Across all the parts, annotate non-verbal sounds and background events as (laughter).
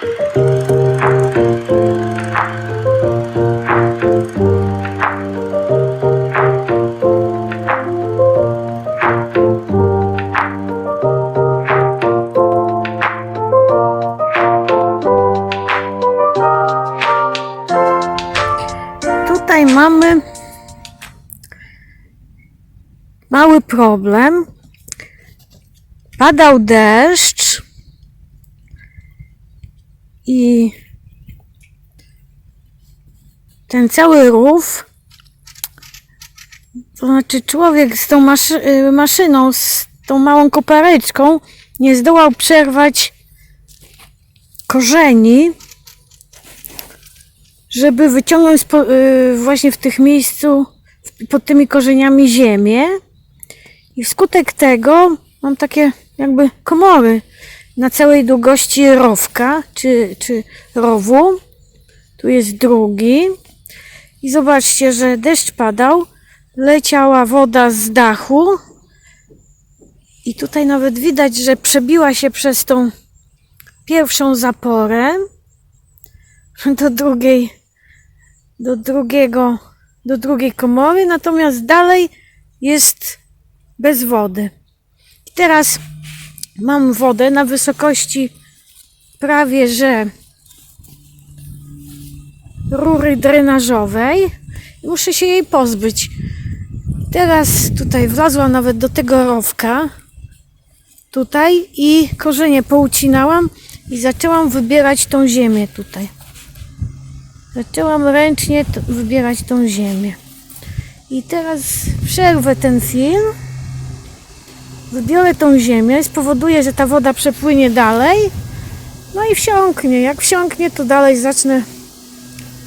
Tutaj mamy mały problem. Padał deszcz i ten cały rów, to znaczy człowiek z tą maszy- y, maszyną, z tą małą kopareczką nie zdołał przerwać korzeni żeby wyciągnąć y, właśnie w tych miejscu pod tymi korzeniami ziemię. I wskutek tego mam takie jakby komory na całej długości rowka czy, czy rowu. Tu jest drugi i zobaczcie, że deszcz padał, leciała woda z dachu i tutaj nawet widać, że przebiła się przez tą pierwszą zaporę (laughs) do drugiej, do drugiego, do drugiej komory, natomiast dalej jest bez wody. I teraz mam wodę na wysokości prawie że rury drenażowej i muszę się jej pozbyć. Teraz tutaj wlazłam nawet do tego rowka tutaj i korzenie poucinałam i zaczęłam wybierać tą ziemię tutaj. Zaczęłam ręcznie wybierać tą ziemię. I teraz przerwę ten film. Wybiorę tą ziemię, spowoduję, że ta woda przepłynie dalej. No i wsiąknie. Jak wsiąknie, to dalej zacznę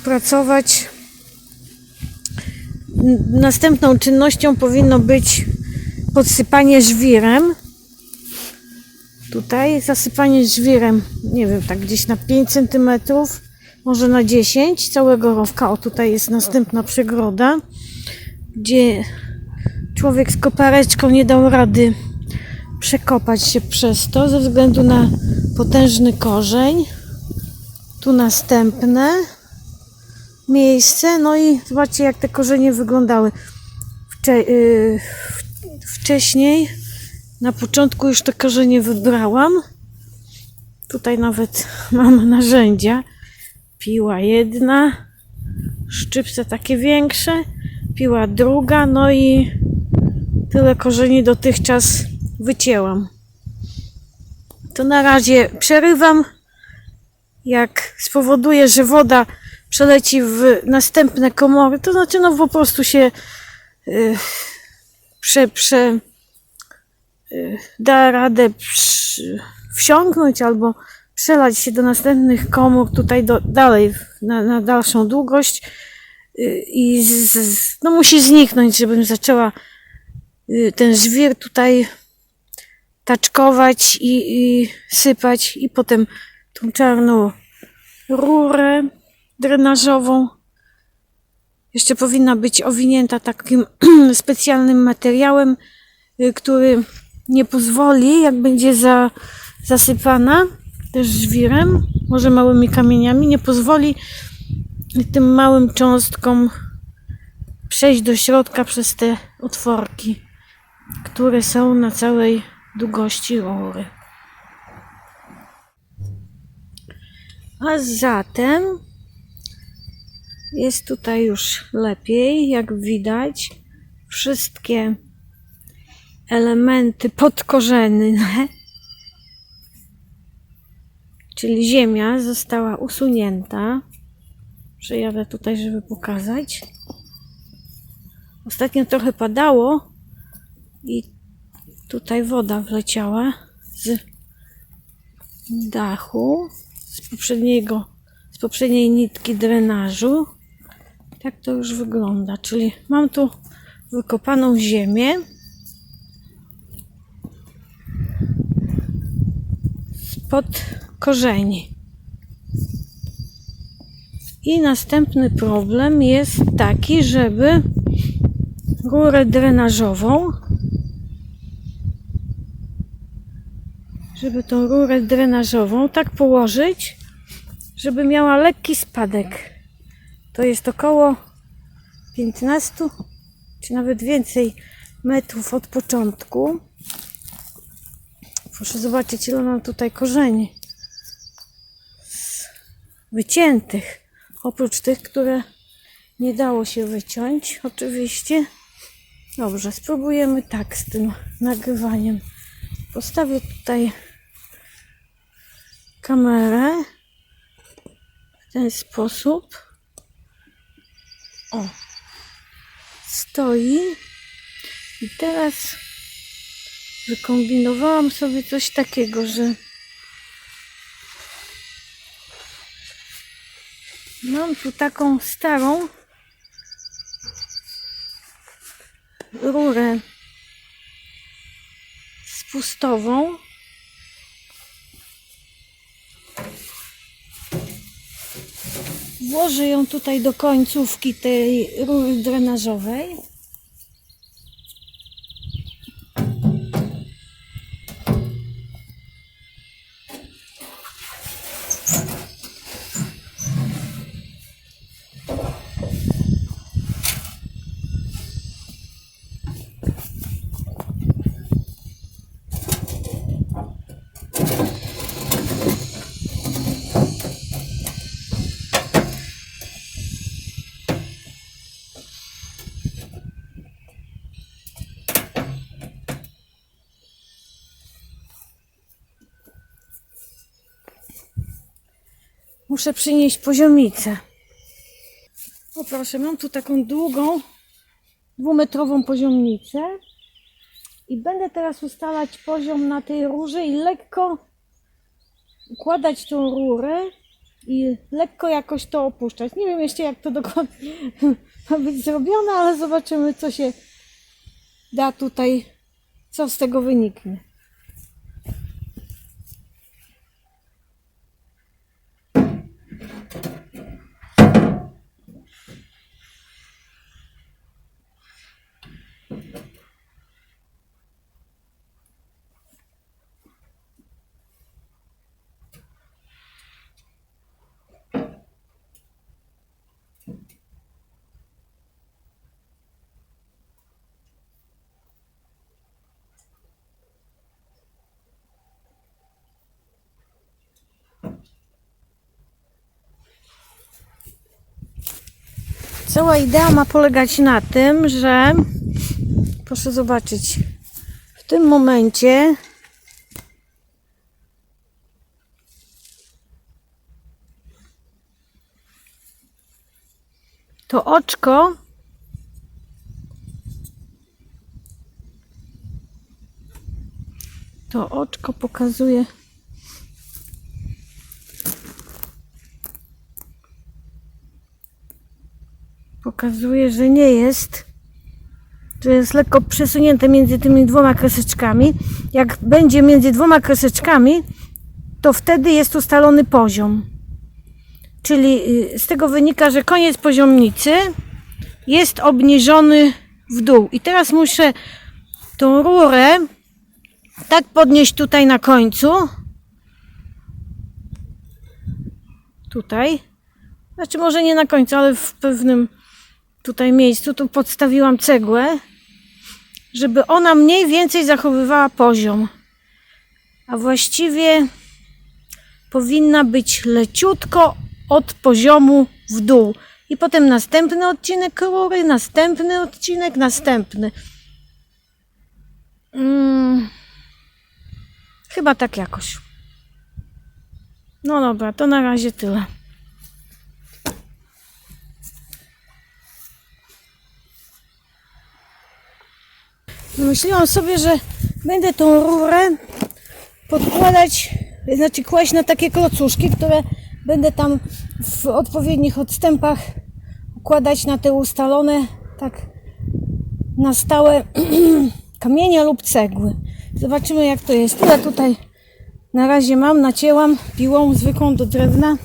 pracować. Następną czynnością powinno być podsypanie żwirem. Tutaj zasypanie żwirem, nie wiem, tak gdzieś na 5 cm, może na 10 całego rowka. O, tutaj jest następna przegroda, gdzie człowiek z kopareczką nie dał rady przekopać się przez to ze względu na potężny korzeń. Tu następne miejsce, no i zobaczcie jak te korzenie wyglądały Wcze- yy, wcześniej. Na początku już te korzenie wybrałam. Tutaj nawet (laughs) mam narzędzia. Piła jedna, szczypce takie większe, piła druga, no i tyle korzeni dotychczas wycięłam. To na razie przerywam. Jak spowoduje, że woda przeleci w następne komory, to znaczy no po prostu się yy, prze, prze, da radę przy, albo przelać się do następnych komór tutaj do, dalej na, na dalszą długość y, i z, no musi zniknąć, żebym zaczęła y, ten żwir tutaj taczkować i, i sypać i potem tą czarną rurę drenażową. Jeszcze powinna być owinięta takim (clears throat) specjalnym materiałem, y, który nie pozwoli, jak będzie za, zasypana też żwirem, może małymi kamieniami, nie pozwoli tym małym cząstkom przejść do środka przez te otworki, które są na całej długości rury. A zatem jest tutaj już lepiej, jak widać. Wszystkie elementy podkorzenne, (laughs) czyli ziemia została usunięta. Przejadę tutaj, żeby pokazać. Ostatnio trochę padało i tutaj woda wleciała z dachu, z poprzedniego, z poprzedniej nitki drenażu. Tak to już wygląda, czyli mam tu wykopaną ziemię. pod korzeni. I następny problem jest taki, żeby rurę drenażową, żeby tą rurę drenażową tak położyć, żeby miała lekki spadek. To jest około 15 czy nawet więcej metrów od początku. Proszę zobaczyć, ile mam tutaj korzeni wyciętych. Oprócz tych, które nie dało się wyciąć, oczywiście. Dobrze, spróbujemy tak z tym nagrywaniem. Postawię tutaj kamerę w ten sposób. O, stoi. I teraz wykombinowałam sobie coś takiego, że mam tu taką starą rurę spustową. Włożę ją tutaj do końcówki tej rury drenażowej. Muszę przynieść poziomicę. O proszę, mam tu taką długą, dwumetrową poziomnicę. I będę teraz ustalać poziom na tej rurze i lekko układać tą rurę i lekko jakoś to opuszczać. Nie wiem jeszcze jak to dokładnie ma być zrobione, ale zobaczymy co się da tutaj, co z tego wyniknie. Cała idea ma polegać na tym, że proszę zobaczyć, w tym momencie to oczko to oczko pokazuje pokazuje, że nie jest. To jest lekko przesunięte między tymi dwoma kreseczkami. Jak będzie między dwoma kreseczkami, to wtedy jest ustalony poziom. Czyli y, z tego wynika, że koniec poziomnicy jest obniżony w dół. I teraz muszę tą rurę tak podnieść tutaj na końcu. Tutaj. Znaczy może nie na końcu, ale w pewnym tutaj miejscu, tu podstawiłam cegłę, żeby ona mniej więcej zachowywała poziom. A właściwie powinna być leciutko od poziomu w dół. I potem następny odcinek rury, następny odcinek, następny. Mm, chyba tak jakoś. No dobra, to na razie tyle. Myślałam sobie, że będę tą rurę podkładać, znaczy kłaść na takie klocuszki, które będę tam w odpowiednich odstępach układać na te ustalone tak na stałe (clears throat) kamienie lub cegły. Zobaczymy jak to jest. Tyle tutaj na razie mam, nacięłam piłą zwykłą do drewna.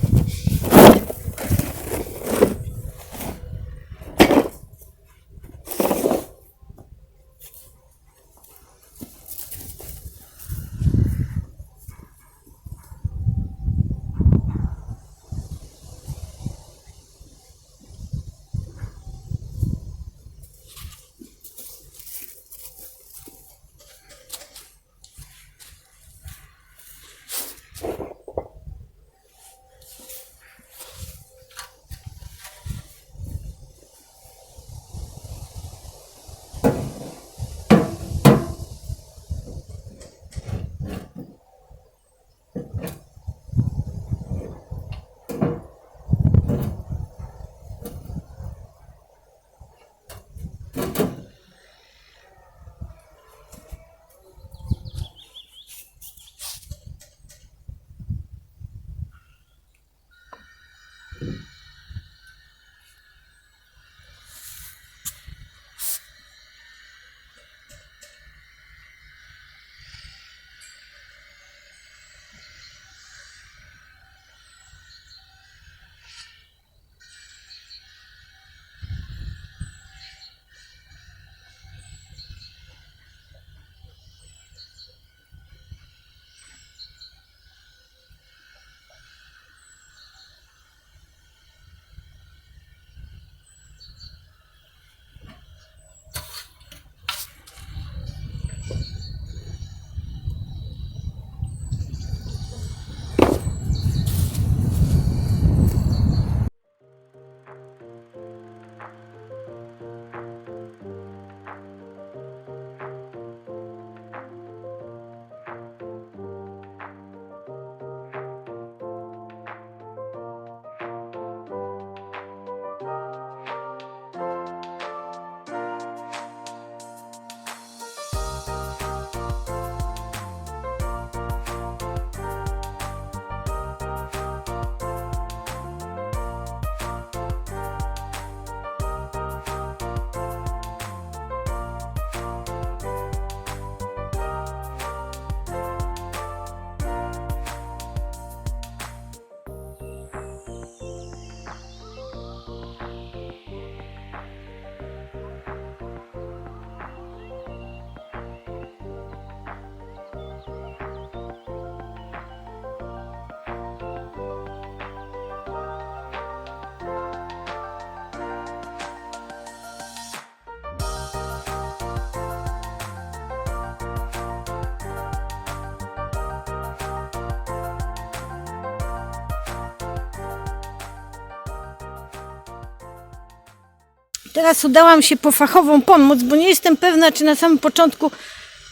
Teraz udałam się po fachową pomoc, bo nie jestem pewna, czy na samym początku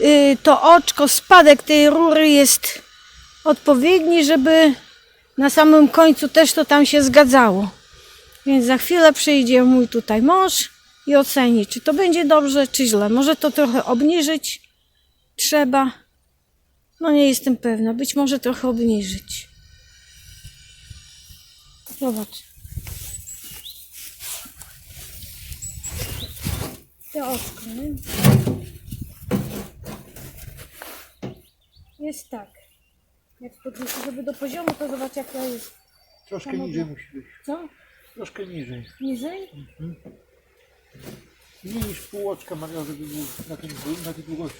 y, to oczko, spadek tej rury jest odpowiedni, żeby na samym końcu też to tam się zgadzało. Więc za chwilę przyjdzie mój tutaj mąż i oceni, czy to będzie dobrze, czy źle. Może to trochę obniżyć trzeba. No nie jestem pewna. Być może trochę obniżyć. Zobacz. Oczko, nie? Jest tak. Jak podniesie, żeby do poziomu, to zobacz jak to jest. Troszkę niżej musi być. Co? Troszkę niżej. Niżej? Mniej niż pół oczka Maria, żeby był na, tym, na tej długości.